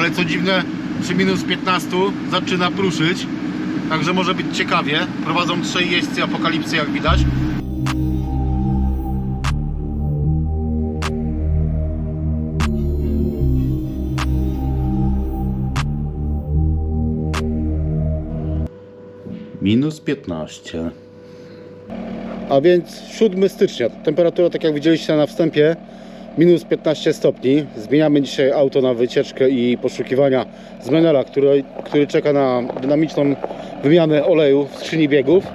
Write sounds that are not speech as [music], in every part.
ale co dziwne przy minus 15 zaczyna pruszyć. Także może być ciekawie. Prowadzą trzej jeźdźcy apokalipsy jak widać. Minus 15. A więc 7 stycznia. Temperatura, tak jak widzieliście na wstępie, minus 15 stopni. Zmieniamy dzisiaj auto na wycieczkę i poszukiwania z Menela, który, który czeka na dynamiczną wymianę oleju w skrzyni biegów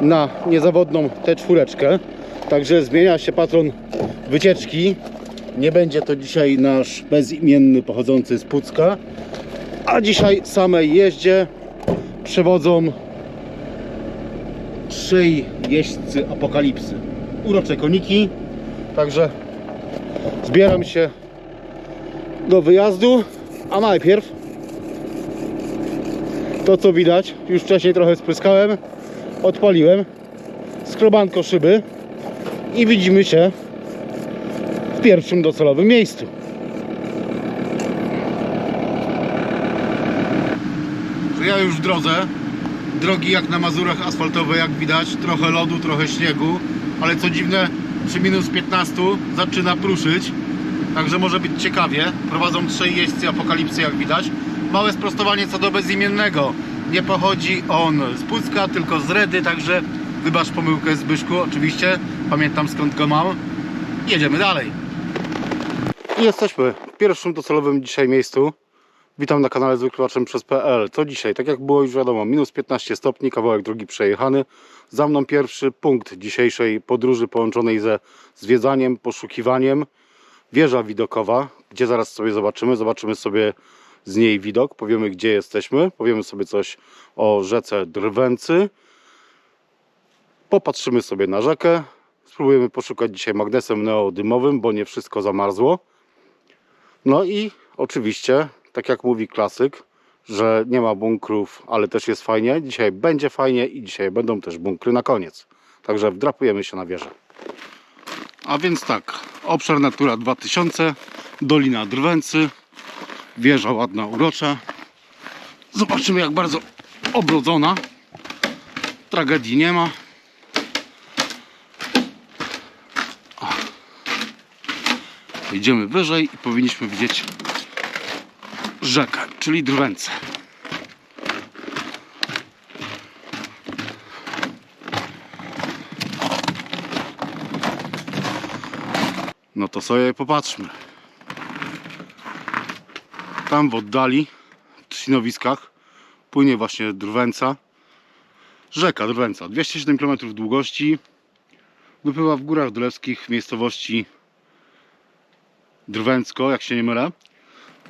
na niezawodną T4. Także zmienia się patron wycieczki. Nie będzie to dzisiaj nasz bezimienny pochodzący z Pucka, a dzisiaj samej jeździe przewodzą trzej jeźdźcy apokalipsy. Urocze koniki, także zbieram się do wyjazdu, a najpierw to co widać, już wcześniej trochę spryskałem, odpaliłem skrobanko szyby i widzimy się w pierwszym docelowym miejscu. Ja już w drodze. Drogi jak na Mazurach asfaltowe, jak widać. Trochę lodu, trochę śniegu. Ale co dziwne, przy minus 15 zaczyna pruszyć. Także może być ciekawie. Prowadzą trzej jeźdźcy apokalipsy, jak widać. Małe sprostowanie co do bezimiennego. Nie pochodzi on z Pucka, tylko z Redy, także wybacz pomyłkę Zbyszku, oczywiście. Pamiętam skąd go mam. Jedziemy dalej. I jesteśmy w pierwszym docelowym dzisiaj miejscu. Witam na kanale Zwykłaczem przez PL. Co dzisiaj? Tak jak było już wiadomo, minus 15 stopni, kawałek drogi przejechany. Za mną pierwszy punkt dzisiejszej podróży połączonej ze zwiedzaniem, poszukiwaniem. Wieża widokowa, gdzie zaraz sobie zobaczymy. Zobaczymy sobie z niej widok, powiemy gdzie jesteśmy, powiemy sobie coś o rzece Drwęcy. Popatrzymy sobie na rzekę. Spróbujemy poszukać dzisiaj magnesem neodymowym, bo nie wszystko zamarzło. No i oczywiście, tak jak mówi klasyk, że nie ma bunkrów, ale też jest fajnie. Dzisiaj będzie fajnie i dzisiaj będą też bunkry na koniec. Także wdrapujemy się na wieżę. A więc tak, obszar Natura 2000, Dolina Drwęcy, wieża ładna, urocza. Zobaczymy jak bardzo obrodzona. Tragedii nie ma. Idziemy wyżej i powinniśmy widzieć rzekę, czyli Drwęcę. No to sobie popatrzmy. Tam w oddali, w Trzcinowiskach, płynie właśnie Drwęca. Rzeka Drwęca, 207 km długości. Wypływa w górach dolewskich miejscowości Drwęcko, jak się nie mylę.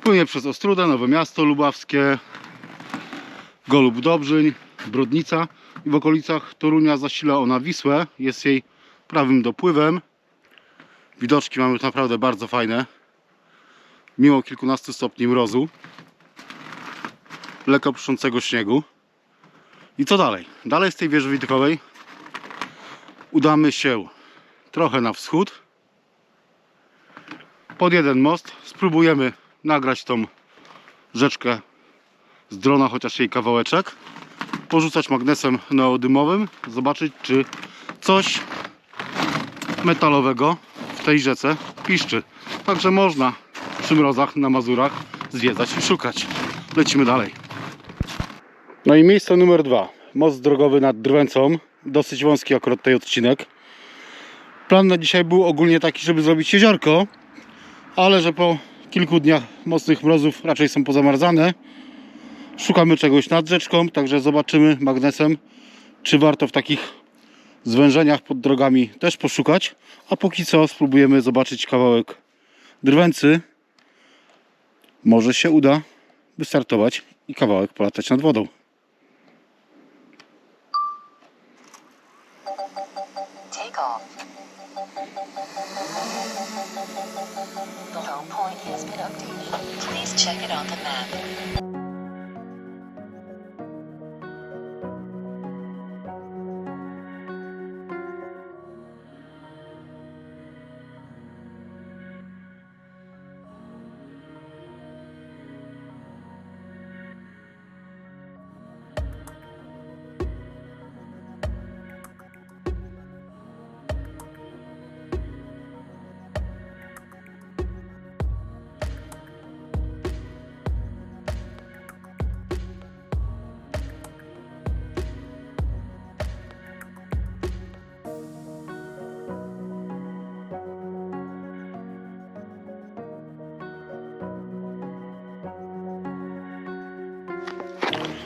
Płynie przez Ostrudę, Nowe Miasto Lubawskie, Golub Dobrzyń, Brodnica i w okolicach Torunia zasila ona Wisłę. Jest jej prawym dopływem. Widoczki mamy naprawdę bardzo fajne. Mimo kilkunastu stopni mrozu. Lekko pruszącego śniegu. I co dalej? Dalej z tej wieży widokowej udamy się trochę na wschód pod jeden most. Spróbujemy nagrać tą rzeczkę z drona, chociaż jej kawałeczek. Porzucać magnesem neodymowym. Zobaczyć, czy coś metalowego w tej rzece piszczy. Także można przy mrozach na Mazurach zwiedzać i szukać. Lecimy dalej. No i miejsce numer dwa. Most drogowy nad Drwęcą. Dosyć wąski akurat ten odcinek. Plan na dzisiaj był ogólnie taki, żeby zrobić jeziorko, ale że po kilku dniach mocnych mrozów raczej są pozamarzane. Szukamy czegoś nad rzeczką, także zobaczymy magnesem, czy warto w takich zwężeniach pod drogami też poszukać. A póki co spróbujemy zobaczyć kawałek drwęcy. Może się uda wystartować i kawałek polatać nad wodą.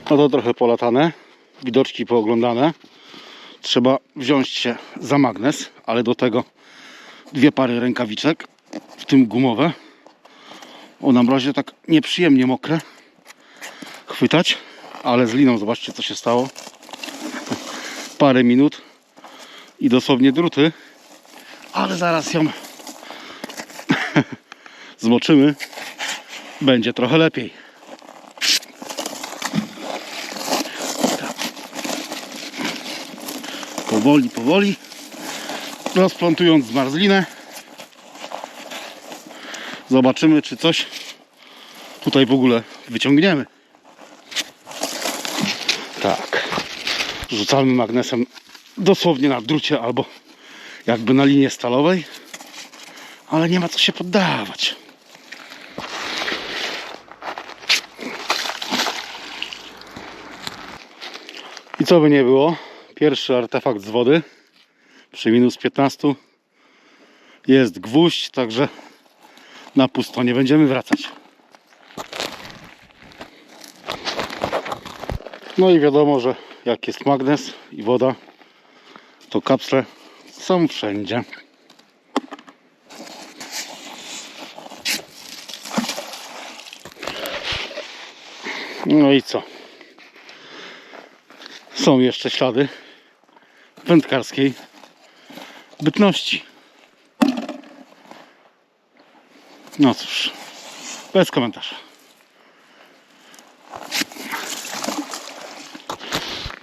No to trochę polatane, widoczki pooglądane. Trzeba wziąć się za magnes, ale do tego dwie pary rękawiczek, w tym gumowe. O na mrozie tak nieprzyjemnie mokre chwytać, ale z liną zobaczcie co się stało. Parę minut i dosłownie druty, ale zaraz ją [laughs] zmoczymy. Będzie trochę lepiej. Powoli, powoli. Rozplątując zmarzlinę. Zobaczymy, czy coś tutaj w ogóle wyciągniemy. Tak. Rzucamy magnesem dosłownie na drucie albo jakby na linię stalowej. Ale nie ma co się poddawać. I co by nie było, pierwszy artefakt z wody przy minus 15 jest gwóźdź, także na pusto nie będziemy wracać. No i wiadomo, że jak jest magnes i woda, to kapsle są wszędzie. No i co? Są jeszcze ślady wędkarskiej bytności. No cóż, bez komentarza.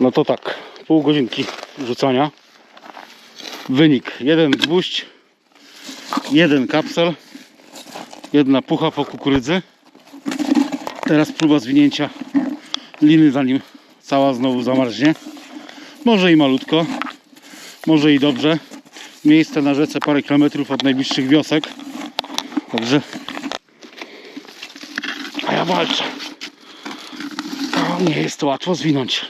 No to tak, pół godzinki rzucania. Wynik, jeden gwóźdź, jeden kapsel, jedna pucha po kukurydzy. Teraz próba zwinięcia liny zanim cała znowu zamarznie. Może i malutko, może i dobrze. Miejsce na rzece parę kilometrów od najbliższych wiosek. Także a ja walczę. To nie jest to łatwo zwinąć.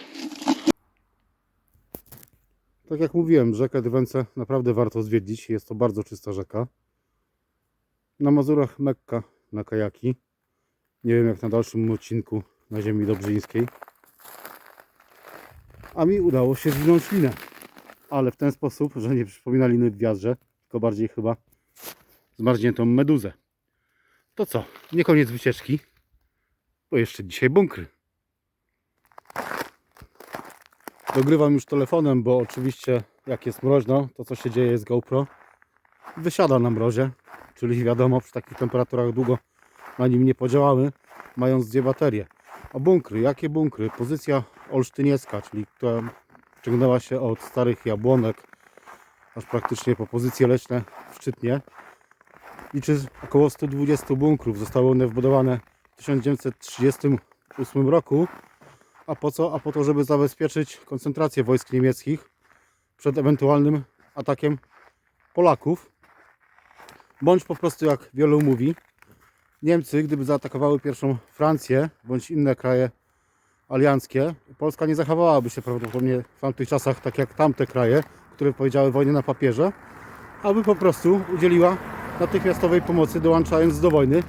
Tak jak mówiłem, rzekę Drwęce naprawdę warto zwiedzić. Jest to bardzo czysta rzeka. Na Mazurach Mekka na kajaki. Nie wiem jak na dalszym odcinku na ziemi dobrzyńskiej. A mi udało się zwinąć linę. Ale w ten sposób, że nie przypomina liny w wiadrze, tylko bardziej chyba zmarzniętą meduzę. To co? Nie koniec wycieczki, bo jeszcze dzisiaj bunkry. Dogrywam już telefonem, bo oczywiście jak jest mroźno, to co się dzieje z GoPro wysiada na mrozie, czyli wiadomo przy takich temperaturach długo na nim nie podziałały, mając dwie baterie. A bunkry, jakie bunkry? Pozycja olsztyniecka, czyli ciągnęła się od starych jabłonek aż praktycznie po pozycje leśne w Szczytnie. Liczy około 120 bunkrów. Zostały one wbudowane w 1938 roku. A po co? A po to, żeby zabezpieczyć koncentrację wojsk niemieckich przed ewentualnym atakiem Polaków. Bądź po prostu, jak wielu mówi, Niemcy, gdyby zaatakowały pierwszą Francję bądź inne kraje alianckie, Polska nie zachowałaby się prawdopodobnie w tamtych czasach tak jak tamte kraje, które powiedziały wojnę na papierze, aby po prostu udzieliła natychmiastowej pomocy, dołączając do wojny,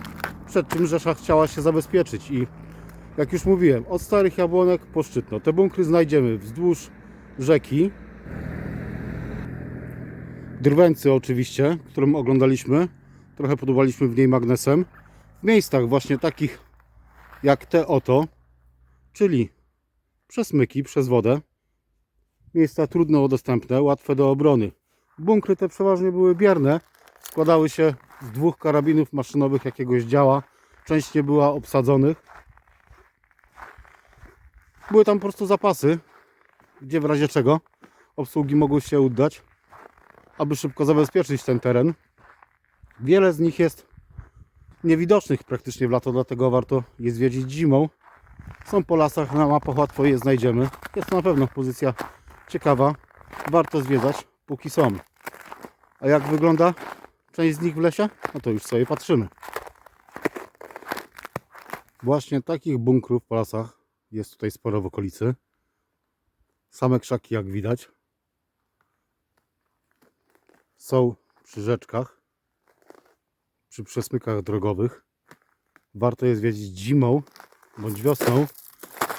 przed czym Rzesza chciała się zabezpieczyć. I jak już mówiłem, od starych jabłonek po szczytno. Te bunkry znajdziemy wzdłuż rzeki. Drwęcy oczywiście, którą oglądaliśmy. Trochę podobaliśmy w niej magnesem. W miejscach właśnie takich jak te oto, czyli przesmyki przez wodę. Miejsca trudno dostępne, łatwe do obrony. Bunkry te przeważnie były bierne. Składały się z dwóch karabinów maszynowych jakiegoś działa. Część nie była obsadzonych. Były tam po prostu zapasy, gdzie w razie czego obsługi mogły się udać, aby szybko zabezpieczyć ten teren. Wiele z nich jest niewidocznych praktycznie w lato, dlatego warto je zwiedzić zimą. Są po lasach, na mapach łatwo je znajdziemy. Jest to na pewno pozycja ciekawa. Warto zwiedzać, póki są. A jak wygląda część z nich w lesie? No to już sobie patrzymy. Właśnie takich bunkrów po lasach jest tutaj sporo w okolicy. Same krzaki jak widać. Są przy rzeczkach, przy przesmykach drogowych. Warto je zwiedzić zimą bądź wiosną,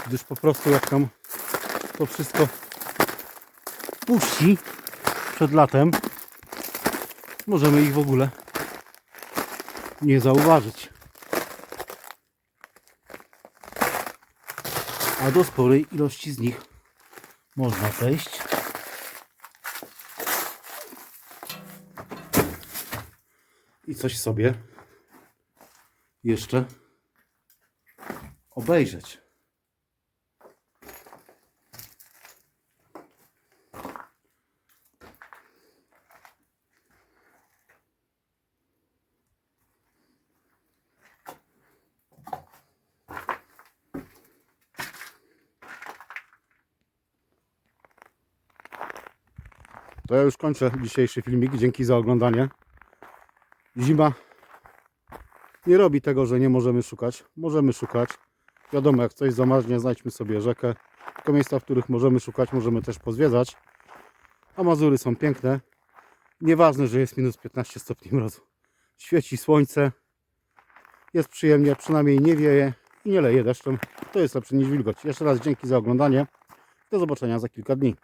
gdyż po prostu jak tam to wszystko puści przed latem, możemy ich w ogóle nie zauważyć. A do sporej ilości z nich można przejść. I coś sobie jeszcze obejrzeć. To ja już kończę dzisiejszy filmik. Dzięki za oglądanie. Zima nie robi tego, że nie możemy szukać. Możemy szukać. Wiadomo, jak coś zamarznie, znajdźmy sobie rzekę. Tylko miejsca, w których możemy szukać, możemy też pozwiedzać. A Mazury są piękne. Nieważne, że jest minus 15 stopni mrozu. Świeci słońce. Jest przyjemnie, przynajmniej nie wieje i nie leje deszczem. To jest lepsze niż wilgoć. Jeszcze raz dzięki za oglądanie. Do zobaczenia za kilka dni.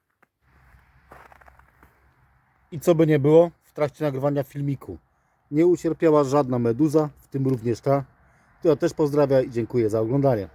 I co by nie było, w trakcie nagrywania filmiku nie ucierpiała żadna meduza, w tym również ta. Ja też pozdrawiam i dziękuję za oglądanie.